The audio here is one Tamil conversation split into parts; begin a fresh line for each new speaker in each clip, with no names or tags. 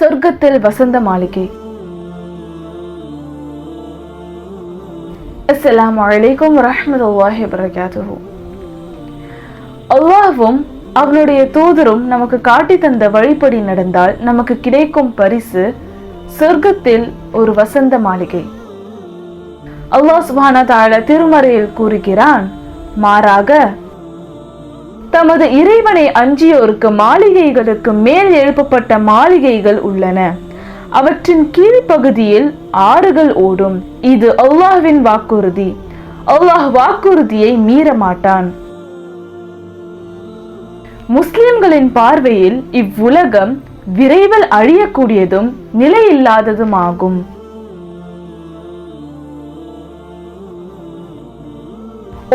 சொர்க்கத்தில் வசந்த மாளிகை. அஸ்லாம் வலைக்கும் வரமத்துல்லாஹி வபரகாத்துஹு. அல்லாஹும் அவனுடைய தூதரும் நமக்கு காட்டி தந்த வழிபடி நடந்தால் நமக்கு கிடைக்கும் பரிசு சொர்க்கத்தில் ஒரு வசந்த மாளிகை. அல்லாஹ் சுப்ஹானஹு தாழ திருமறையில் கூறுகிறான் மாறாக தமது இறைவனை அஞ்சியோருக்கு மாளிகைகளுக்கு மேல் எழுப்பப்பட்ட மாளிகைகள் உள்ளன. அவற்றின் கீழ்ப்பகுதியில் ஆறுகள் ஓடும். இது அல்லாஹ்வின் வாக்குறுதி. அல்லாஹ் வாக்குறுதியை மீறமாட்டான். முஸ்லிம்களின் பார்வையில் இவ்வுலகம் விரைவில் அழியக்கூடியதும் நிலையில்லாததுமாகும்.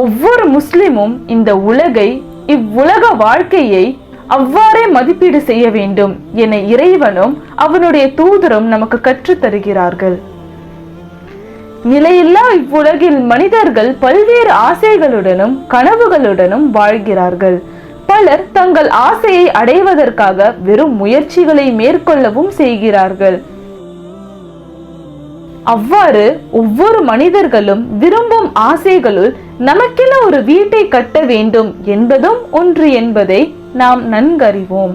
ஒவ்வொரு முஸ்லிமும் இந்த உலகை இவ்வுலக வாழ்க்கையை அவ்வாறே மதிப்பீடு செய்ய வேண்டும் என இறைவனும் அவனுடைய தூதரும் நமக்கு கற்றுத் தருகிறார்கள். நிலையில்லா இவ்வுலகில் மனிதர்கள் பல்வேறு ஆசைகளுடனும் கனவுகளுடனும் வாழ்கிறார்கள். பலர் தங்கள் ஆசையை அடைவதற்காக வெறும் முயற்சிகளை மேற்கொள்ளவும் செய்கிறார்கள். அவ்வாறு ஒவ்வொரு மனிதர்களும் விரும்பும் ஆசைகளுள் நமக்கென ஒரு வீட்டை கட்ட வேண்டும் என்பதும் ஒன்று என்பதை நாம் நன்கறிவோம்.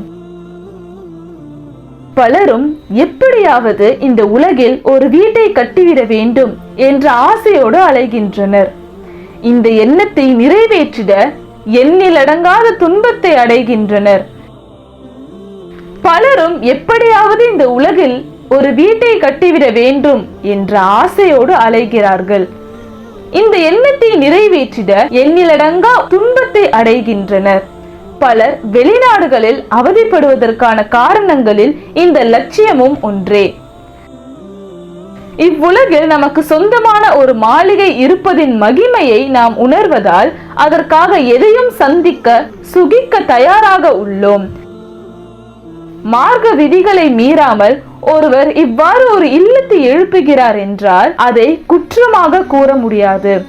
பலரும் எப்படியாவது இந்த உலகில் ஒரு வீட்டை கட்டிவிட வேண்டும் என்ற ஆசையோடு அலைகின்றனர். இந்த எண்ணத்தை நிறைவேற்றிட எண்ணிலடங்காத துன்பத்தை அடைகின்றனர். பலரும் எப்படியாவது இந்த உலகில் ஒரு வீட்டை கட்டிவிட வேண்டும் என்ற ஆசையோடு அலைகிறார்கள். இந்த எண்ணத்தை நிறைவேற்றிட எண்ணிலடங்கா துன்பத்தை அடைகின்றனர். பலர் வெளிநாடுகளில் அவதிப்படுவதற்கான காரணங்களில் இந்த லட்சியமும் ஒன்றே. இவ்வுலகில் நமக்கு சொந்தமான ஒரு மாளிகை இருப்பதின் மகிமையை நாம் உணர்வதால் அதற்காக எதையும் சந்திக்க சுகிக்க தயாராக உள்ளோம். மார்க்க விதிகளை மீறாமல் ஒருவர் இவ்வாறு ஒரு இல்லத்தை எழுப்புகிறார் என்றால் அதை குற்றமாக கூற முடியாது.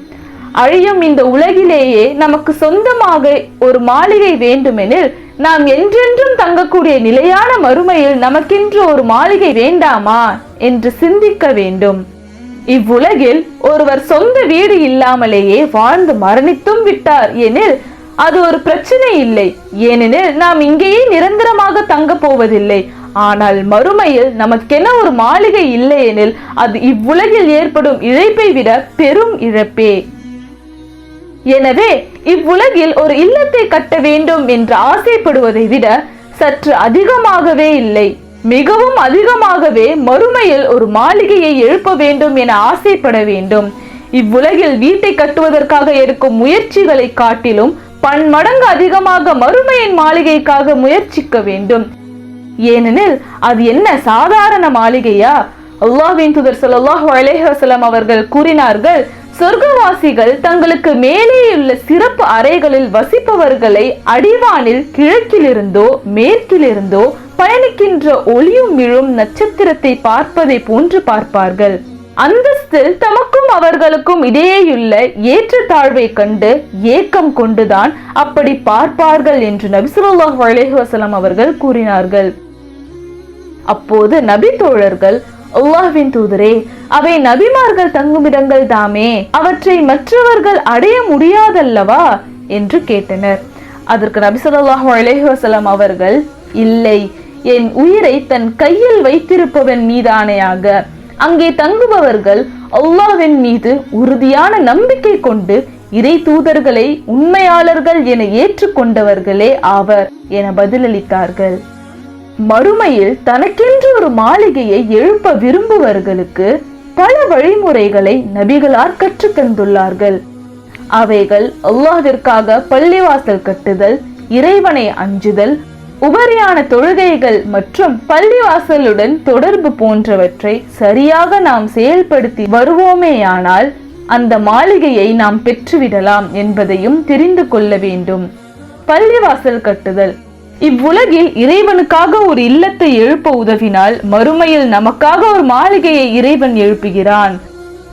அழியும் இந்த உலகிலேயே நமக்கு சொந்தமாக ஒரு மாளிகை வேண்டுமெனில் நாம் என்றென்றும் தங்கக்கூடிய நிலையான மறுமையில் நமக்கென்று ஒரு மாளிகை வேண்டாமா என்று சிந்திக்க வேண்டும். இவ்வுலகில் ஒருவர் சொந்த வீடு இல்லாமலேயே வாழ்ந்து மரணித்தும் விட்டார் எனில் அது ஒரு பிரச்சனை இல்லை. ஏனெனில் நாம் இங்கேயே நிரந்தரமாக தங்க போவதில்லை. ஆனால் மறுமையில் நமக்கென ஒரு மாளிகை இல்லையெனில் அது இவ்வுலகில் ஏற்படும் இழப்பை விட பெரும் இழப்பே. எனவே இவ்வுலகில் ஒரு இல்லத்தை கட்ட வேண்டும் என்று ஆசைப்படுவதை விட சற்று அதிகமாகவே இல்லை. மிகவும் அதிகமாகவே மறுமையில் ஒரு மாளிகையை எழுப்ப வேண்டும் என ஆசைப்பட வேண்டும். இவ்வுலகில் வீட்டை கட்டுவதற்காக எடுக்கும் முயற்சிகளை காட்டிலும் பன்மடங்கு அதிகமாக மறுமையின் மாளிகைக்காக முயற்சிக்க வேண்டும். ஏனெனில் அது என்ன சாதாரண மாளிகையா? அல்லாஹின் துதர் சொல்லாஹ் அலைஹி அவர்கள் கூறினார்கள் சொர்க்கவாசிகள் தங்களுக்கு மேலேயுள்ள சிறப்பு அறைகளில் வசிப்பவர்களை அடிவானில் கிழக்கிலிருந்தோ மேற்கிலிருந்தோ பயணிக்கின்ற ஒளியும் விழும் நட்சத்திரத்தை பார்ப்பதை போன்று பார்ப்பார்கள். அந்தஸ்தில் தமக்கும் அவர்களுக்கும் இடையேயுள்ள ஏற்றத்தாழ்வை கண்டு ஏக்கம் கொண்டுதான் அப்படி பார்ப்பார்கள் என்று நபிசுல்லாஹ் அலைஹி வஸல்லம் அவர்கள் கூறினார்கள். அப்போது நபி தோழர்கள் அல்லாஹ்வின் தூதரே அவை நபிமார்கள் தங்குமிடங்கள் தாமே அவற்றை மற்றவர்கள் அடைய முடியாதல்லவா? என்று கேட்டனர். அதற்கு நபி ஸல்லல்லாஹு அவர்கள் இல்லை என் உயிரை தன் கையில் வைத்திருப்பவன் மீதானையாக அங்கே தங்குபவர்கள் அல்லாஹ்வின் மீது உறுதியான நம்பிக்கை கொண்டு இறை தூதர்களை உண்மையாளர்கள் என ஏற்றுக்கொண்டவர்களே ஆவர் என பதிலளித்தார்கள். மறுமையில் தனக்கென்று ஒரு மாளிகையை எழுப்ப விரும்புவர்களுக்கு பல வழிமுறைகளை நபிகளார் கற்றுத் தந்துள்ளார்கள். அவைகள் அல்லாஹிற்காக பள்ளிவாசல் கட்டுதல் இறைவனை அஞ்சுதல் உபரியான தொழுகைகள் மற்றும் பள்ளிவாசலுடன் தொடர்பு போன்றவற்றை சரியாக நாம் செயல்படுத்தி வருவோமேயானால் அந்த மாளிகையை நாம் பெற்றுவிடலாம் என்பதையும் தெரிந்து கொள்ள வேண்டும். பள்ளிவாசல் கட்டுதல். இவ்வுலகில் இறைவனுக்காக ஒரு இல்லத்தை எழுப்ப உதவினால் மறுமையில் நமக்காக ஒரு மாளிகையை இறைவன் எழுப்புகிறான்.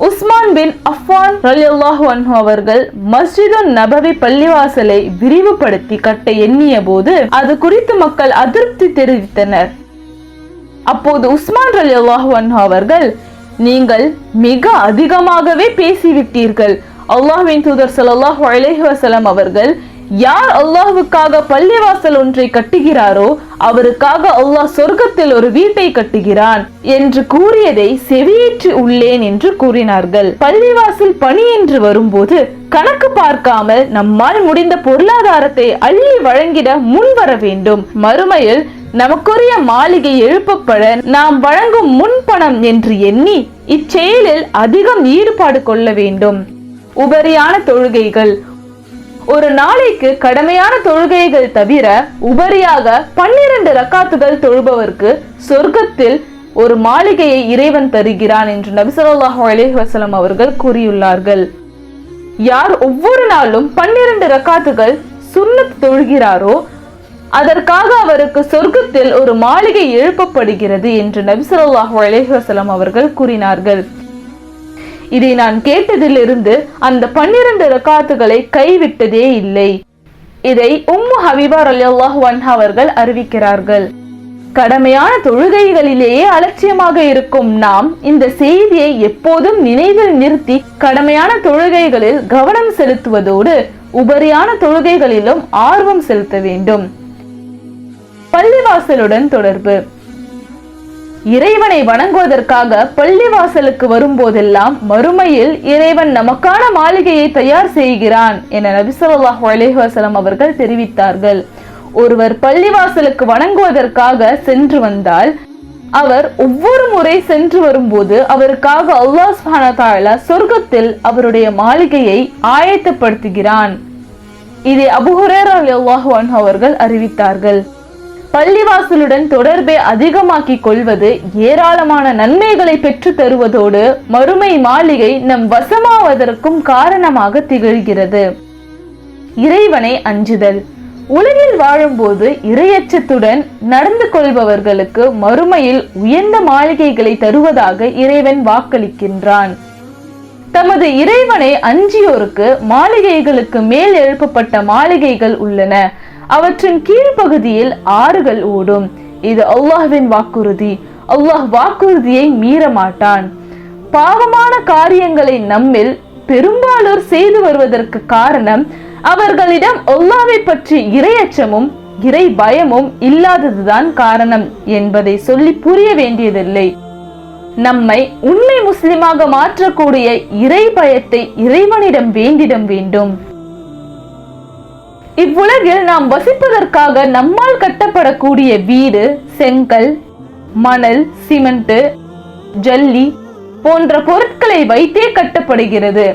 உஸ்மான் பின் அஃபான் அன்ஹு அவர்கள் மஸ்ஜிது நபவி பள்ளிவாசலை விரிவுபடுத்தி கட்ட எண்ணிய போது அது குறித்து மக்கள் அதிருப்தி தெரிவித்தனர். அப்போது உஸ்மான் அலி அல்லாஹு அவர்கள் நீங்கள் மிக அதிகமாகவே பேசிவிட்டீர்கள். அல்லாஹ்வின் தூதர் ஸல்லல்லாஹு அலேஹி வசலம் அவர்கள் யார் அல்லாஹுக்காக பள்ளிவாசல் ஒன்றை கட்டுகிறாரோ அவருக்காக அல்லாஹ் சொர்க்கத்தில் ஒரு வீட்டை கட்டுகிறான் என்று கூறியதை செவியேற்று உள்ளேன் என்று கூறினார்கள். பள்ளிவாசல் பணி என்று வரும்போது கணக்கு பார்க்காமல் நம்மால் முடிந்த பொருளாதாரத்தை அள்ளி வழங்கிட முன்வர வேண்டும். மறுமையில் நமக்குரிய மாளிகை எழுப்பப்பட நாம் வழங்கும் முன்பணம் என்று எண்ணி இச்செயலில் அதிகம் ஈடுபாடு கொள்ள வேண்டும். உபரியான தொழுகைகள் ஒரு நாளைக்கு கடமையான தொழுகைகள் தவிர உபரியாக பன்னிரண்டு ரக்காத்துகள் தொழுபவருக்கு சொர்க்கத்தில் ஒரு மாளிகையை இறைவன் தருகிறான் என்று நபிசல்லாஹு ஸல்லல்லாஹு அவர்கள் கூறியுள்ளார்கள். யார் ஒவ்வொரு நாளும் பன்னிரண்டு ரக்காத்துகள் சுண்ணத் தொழுகிறாரோ அதற்காக அவருக்கு சொர்க்கத்தில் ஒரு மாளிகை எழுப்பப்படுகிறது என்று நபிசல்லாஹு ஸல்லல்லாஹு அவர்கள் கூறினார்கள். இதை நான் கேட்டதிலிருந்து அந்த பன்னிரண்டு ரக்காத்துகளை கைவிட்டதே இல்லை. இதை உம்மு ஹபிபார் அலி அல்லாஹ் அவர்கள் அறிவிக்கிறார்கள். கடமையான தொழுகைகளிலேயே அலட்சியமாக இருக்கும் நாம் இந்த செய்தியை எப்போதும் நினைவில் நிறுத்தி கடமையான தொழுகைகளில் கவனம் செலுத்துவதோடு உபரியான தொழுகைகளிலும் ஆர்வம் செலுத்த வேண்டும். பள்ளிவாசலுடன் தொடர்பு. இறைவனை வணங்குவதற்காக பள்ளிவாசலுக்கு வரும்போதெல்லாம் மறுமையில் இறைவன் நமக்கான மாளிகையை தயார் செய்கிறான் என நபிசல்லாஹ் ஸல்லல்லாஹு அவர்கள் தெரிவித்தார்கள். ஒருவர் பள்ளிவாசலுக்கு வணங்குவதற்காக சென்று வந்தால் அவர் ஒவ்வொரு முறை சென்று வரும்போது அவருக்காக அல்லாஹ் சுப்ஹானஹு சொர்க்கத்தில் அவருடைய மாளிகையை ஆயத்தப்படுத்துகிறான். இதை அபுஹுரேர் ஹுரைரா அவர்கள் அறிவித்தார்கள். பள்ளிவாசலுடன் தொடர்பை அதிகமாக்கிக் கொள்வது ஏராளமான நன்மைகளை பெற்று தருவதோடு மறுமை மாளிகை நம் வசமாவதற்கும் காரணமாக திகழ்கிறது. இறைவனை அஞ்சுதல். உலகில் வாழும்போது இரையச்சத்துடன் நடந்து கொள்பவர்களுக்கு மறுமையில் உயர்ந்த மாளிகைகளை தருவதாக இறைவன் வாக்களிக்கின்றான். தமது இறைவனை அஞ்சியோருக்கு மாளிகைகளுக்கு மேல் எழுப்பப்பட்ட மாளிகைகள் உள்ளன. அவற்றின் கீழ்ப்பகுதியில் ஆறுகள் ஓடும். இது அல்லாஹ்வின் வாக்குறுதி. அல்லாஹ் வாக்குறுதியை மீற மாட்டான் பாவமான காரியங்களை நம்மில் பெரும்பாலோர் செய்து வருவதற்கு காரணம் அவர்களிடம் அல்லாவை பற்றி இரையச்சமும் இறை பயமும் இல்லாததுதான் காரணம் என்பதை சொல்லி புரிய வேண்டியதில்லை. நம்மை உண்மை முஸ்லிமாக மாற்றக்கூடிய இறை பயத்தை இறைவனிடம் வேண்டிடம் வேண்டும். இவ்வுலகில் நாம் வசிப்பதற்காக நம்மால் கட்டப்படக்கூடிய வீடு செங்கல் மணல் சிமெண்ட் ஜல்லி போன்ற பொருட்களை வைத்தே கட்டப்படுகிறது.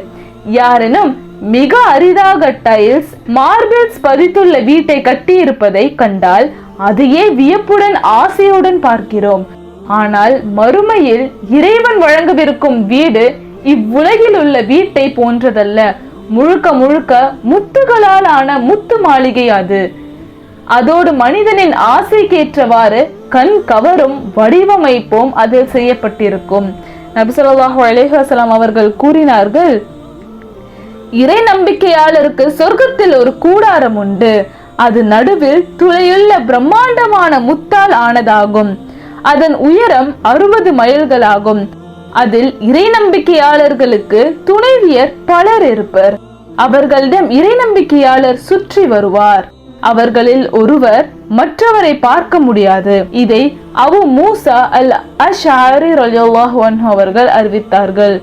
யாரெனும் மிக அரிதாக டைல்ஸ் மார்பிள்ஸ் பதித்துள்ள வீட்டை கட்டியிருப்பதை கண்டால் அதையே வியப்புடன் ஆசையுடன் பார்க்கிறோம். ஆனால் மறுமையில் இறைவன் வழங்கவிருக்கும் வீடு இவ்வுலகில் உள்ள வீட்டை போன்றதல்ல. முழுக்க முழுக்க முத்துகளால் ஆன முத்து மாளிகை அது. அதோடு மனிதனின் ஆசைக்கேற்றவாறு கண் கவரும் வடிவமைப்பும் அதில் செய்யப்பட்டிருக்கும். நபிசல்லாஹு ஸல்லல்லாஹு அவர்கள் கூறினார்கள் இறை நம்பிக்கையாளருக்கு சொர்க்கத்தில் ஒரு கூடாரம் உண்டு. அது நடுவில் துளையுள்ள பிரம்மாண்டமான முத்தால் ஆனதாகும். அதன் உயரம் அறுபது மைல்களாகும். அதில் இறை நம்பிக்கையாளர்களுக்கு துணைவியர் பலர் இருப்பர். அவர்களிடம் இறை நம்பிக்கையாளர் சுற்றி வருவார். அவர்களில் ஒருவர் மற்றவரை பார்க்க முடியாது. இதை அபு மூசா அல் அஷாரி அவர்கள் அறிவித்தார்கள்.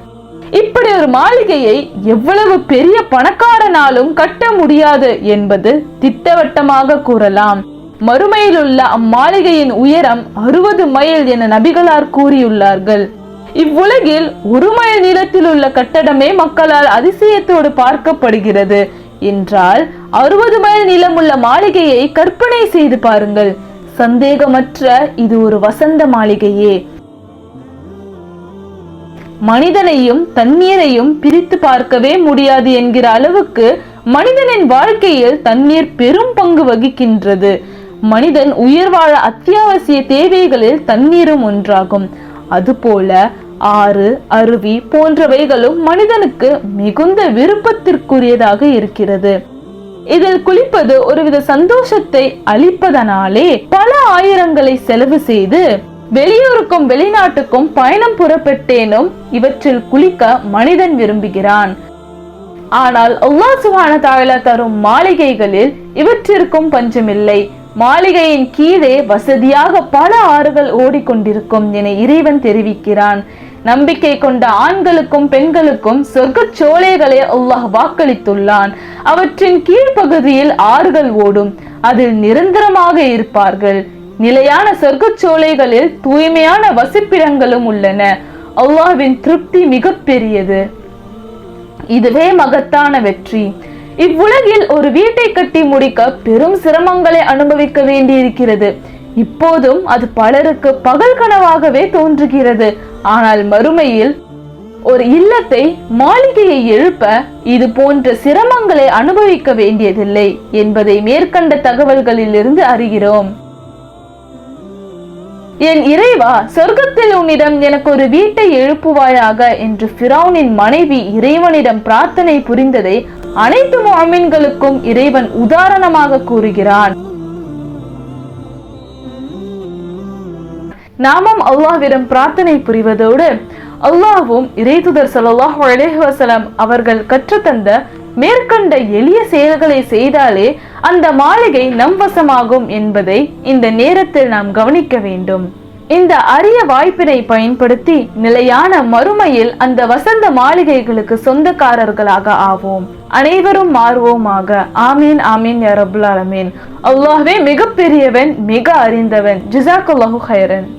இப்படி ஒரு மாளிகையை எவ்வளவு பெரிய பணக்காரனாலும் கட்ட முடியாது என்பது திட்டவட்டமாக கூறலாம். மறுமையில் உள்ள அம்மாளிகையின் உயரம் அறுபது மைல் என நபிகளார் கூறியுள்ளார்கள். இவ்வுலகில் ஒரு மைல் நீளத்தில் உள்ள கட்டடமே மக்களால் அதிசயத்தோடு பார்க்கப்படுகிறது. என்றால் அறுபது மைல் நீளமுள்ள மாளிகையை கற்பனை செய்து பாருங்கள். சந்தேகமற்ற இது ஒரு வசந்த மாளிகையே. மனிதனையும் தண்ணீரையும் பிரித்து பார்க்கவே முடியாது என்கிற அளவுக்கு மனிதனின் வாழ்க்கையில் தண்ணீர் பெரும் பங்கு வகிக்கின்றது. மனிதன் உயிர் வாழ அத்தியாவசிய தேவைகளில் தண்ணீரும் ஒன்றாகும். அதுபோல ஆறு அருவி போன்றவைகளும் மனிதனுக்கு மிகுந்த விருப்பத்திற்குரியதாக இருக்கிறது. இதில் குளிப்பது ஒருவித சந்தோஷத்தை அளிப்பதனாலே பல ஆயிரங்களை செலவு செய்து வெளியூருக்கும் வெளிநாட்டுக்கும் பயணம் புறப்பட்டேனும் இவற்றில் குளிக்க மனிதன் விரும்புகிறான். ஆனால் அல்லாஹ் சுபான தரும் மாளிகைகளில் இவற்றிற்கும் பஞ்சமில்லை. மாளிகையின் கீழே வசதியாக பல ஆறுகள் ஓடிக்கொண்டிருக்கும் என இறைவன் தெரிவிக்கிறான். நம்பிக்கை கொண்ட ஆண்களுக்கும் பெண்களுக்கும் சொர்க்கச் சோலைகளை அல்லாஹ் வாக்களித்துள்ளான். அவற்றின் கீழ்ப்பகுதியில் ஆறுகள் ஓடும். அதில் நிரந்தரமாக இருப்பார்கள். நிலையான சொர்க்கச் சோலைகளில் தூய்மையான வசிப்பிடங்களும் உள்ளன. அல்லாஹ்வின் திருப்தி மிகப்பெரியது. இதுவே மகத்தான வெற்றி. இவ்வுலகில் ஒரு வீட்டை கட்டி முடிக்க பெரும் சிரமங்களை அனுபவிக்க வேண்டியிருக்கிறது. இப்போதும் அது பலருக்கு பகல் கனவாகவே தோன்றுகிறது. ஆனால் மறுமையில் ஒரு இல்லத்தை மாளிகையை எழுப்ப இது போன்ற சிரமங்களை அனுபவிக்க வேண்டியதில்லை என்பதை மேற்கண்ட தகவல்களிலிருந்து அறிகிறோம். என் இறைவா சொர்க்கத்தில் உன்னிடம் எனக்கு ஒரு வீட்டை எழுப்புவாயாக என்று ஃபிரௌனின் மனைவி இறைவனிடம் பிரார்த்தனை புரிந்ததை அனைத்து முஅமின்களுக்கும் இறைவன் உதாரணமாக கூறுகிறான். நாமும் அல்லாவிடம் பிரார்த்தனை புரிவதோடு அல்லாவும் இறைதுதர் ஸல்லல்லாஹு அலேஹசலம் அவர்கள் கற்றுத்தந்த மேற்கண்ட எளிய செயல்களை செய்தாலே அந்த மாளிகை நம் வசமாகும் என்பதை இந்த நேரத்தில் நாம் கவனிக்க வேண்டும். இந்த அரிய வாய்ப்பினை பயன்படுத்தி நிலையான மறுமையில் அந்த வசந்த மாளிகைகளுக்கு சொந்தக்காரர்களாக ஆவோம். அனைவரும் மாறுவோமாக. ஆமீன் ஆமீன் யா ரபுல் ஆலமீன். அல்லாஹ்வே மிகப்பெரியவன் மிக அறிந்தவன். ஜிசாக்குல்லாஹு ஹைரன்